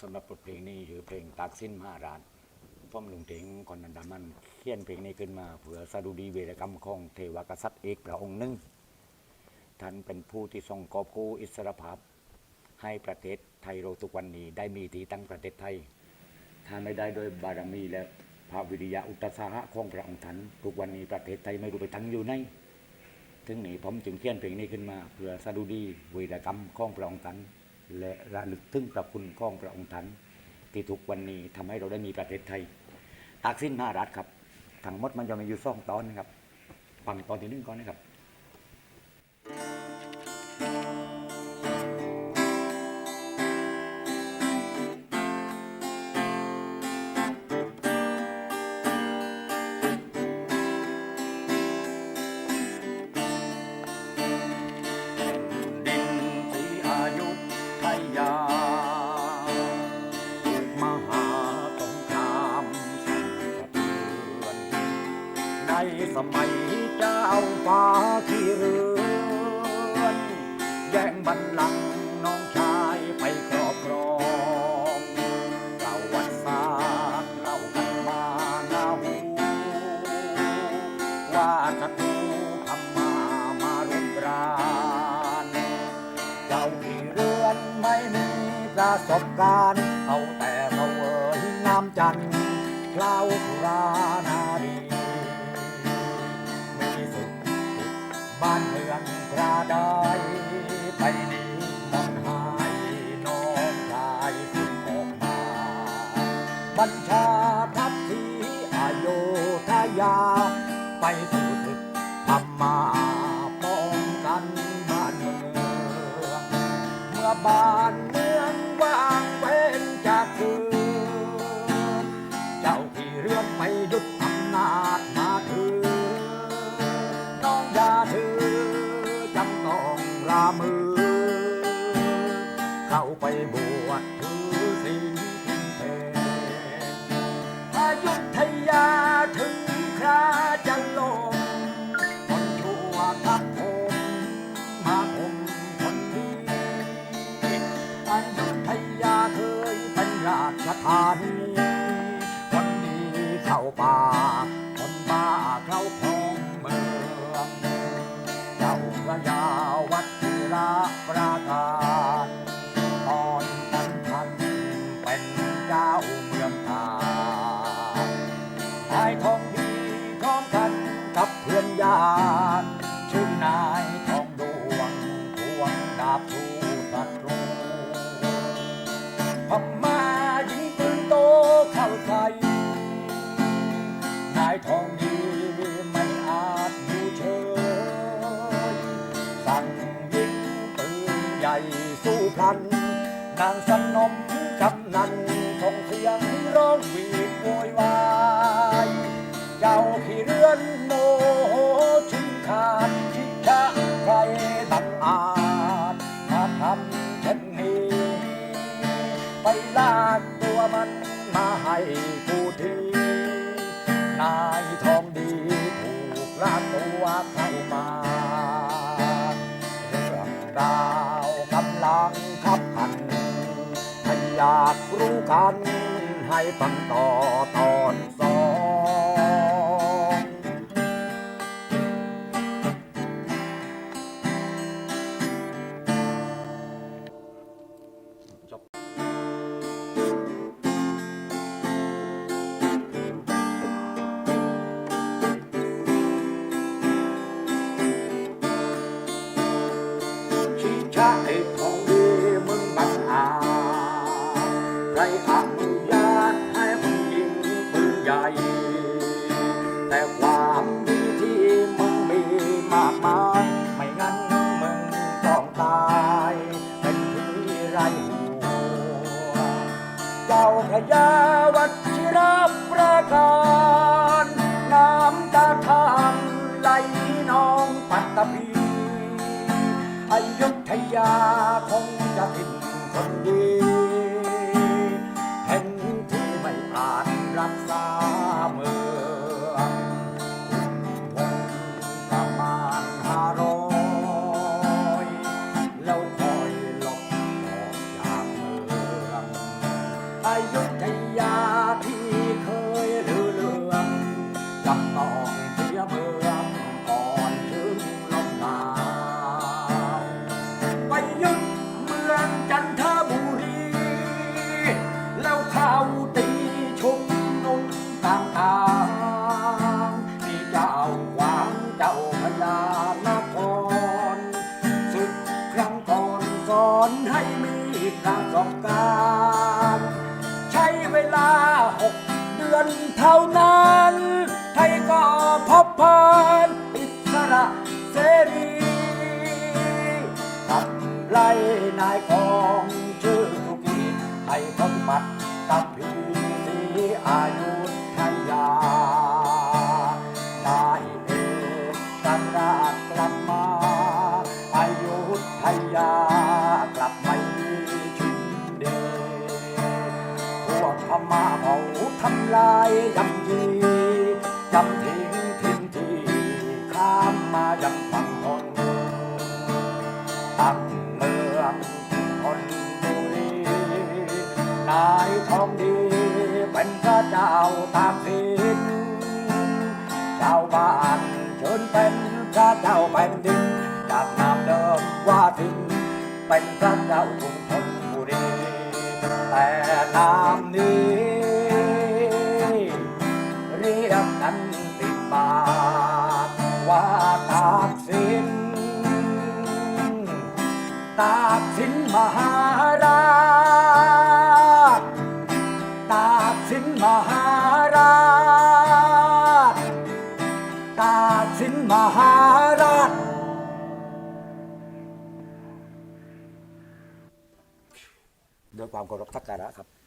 สำหรับบทเพลงนี้คือเพลงตากสิ้นมหาราชพ่อมลุงเถงคนนันดามันเขียนเพลงนี้ขึ้นมาเพื่อสดุดีเวรกรรมของเทวกษัตริย์เอกพระองค์หนึ่งท่านเป็นผู้ที่ทรงกอบกู้อิสรภาพ ให้ประเทศไทยเราทุกวันนี้ได้มีที่ตั้งประเทศไทย ถ้าไม่ได้โดยบารมีและพระวิริยะอุตสาหะของพระองค์ท่านทุกวันนี้ประเทศไทยไม่รู้ไปตั้งอยู่ไหนถึงนี้ผมจึงเขียนเพลงนี้ขึ้นมา เพื่อสดุดีเวรกรรมของพระองค์ท่าน และระลึกถึงพระคุณของพระองค์ท่านที่ทุกวันนี้ทำให้เราได้มีประเทศไทย ตากสิ้นมหารัฐครับทั้งหมดมันจะมีอยู่สองตอนนะครับฟังตอนที่หนึ่งก่อนนะครับ ในสมัยเจ้าฟ้าที่เรือนแย่งบัลลังก์น้องชายไปครอบครองประวัติศารเล่ากันมาหน้าหูว่าศัตรูพม่ามารุกรานเจ้าที่เรือนไม่มีประสบการณ์เอาแต่เสวยน้ำจันทร์เล้าวสุรานา ไดไปดีมันหายน้องชายสุดออกมาบัญชาทัพทีอายุทยา ไปสู่ศึกพม่าป้องกันบ้านเมืองเมื่อบ้านเมืองว่า จ้าพระยาวัชิระประธานตอนนั้นท่านเป็นเจ้าเมืองทานนายทองดีพร้อมกันกับเพื่อนญาติชื่อนาย ผู้ทีนายทองดีถูกลากตัวเข้ามาเรื่องราวกำลังขับขันถ้าอยากรู้กันให้ฟังต่อตอนสอง ตตภีอยุธยาคงจะสิ้นคนดีแห่งที่ไม่อาจรักษาเมืองคุมพงประมาณห้าร้อยแล้วคอยหลบออกจากเมืองอายุธยาที่เคยเรือเรืองจำต้องเสียเมือง มต่างที่เจ้าหวางเจ้าพญานครศึกครั้งก่อนสอนให้มีประสบการใช้เวลาหกเดือนเท่านั้นไทยก็พบผ่านอิสระเสรีขับไล่นายกองชื่อทุกีให้พบบัตรกับพีสีอายุ ยยำยียำทิ้งทิ้งที่ข้ามมายังฝั่งทนตั้งเมืองทนบุรีนายทองดีเป็นพระเจ้าตากสินชาวบ้านเชิญเป็นพระเจ้าแผ่นดินจากนามเดิมว่าทินเป็นพระเจ้ากรุงธนบุรีแต่นาม มหาราช ตากสินมหาราช ตากสินมหาราชด้วยความเคารพสักการะครับ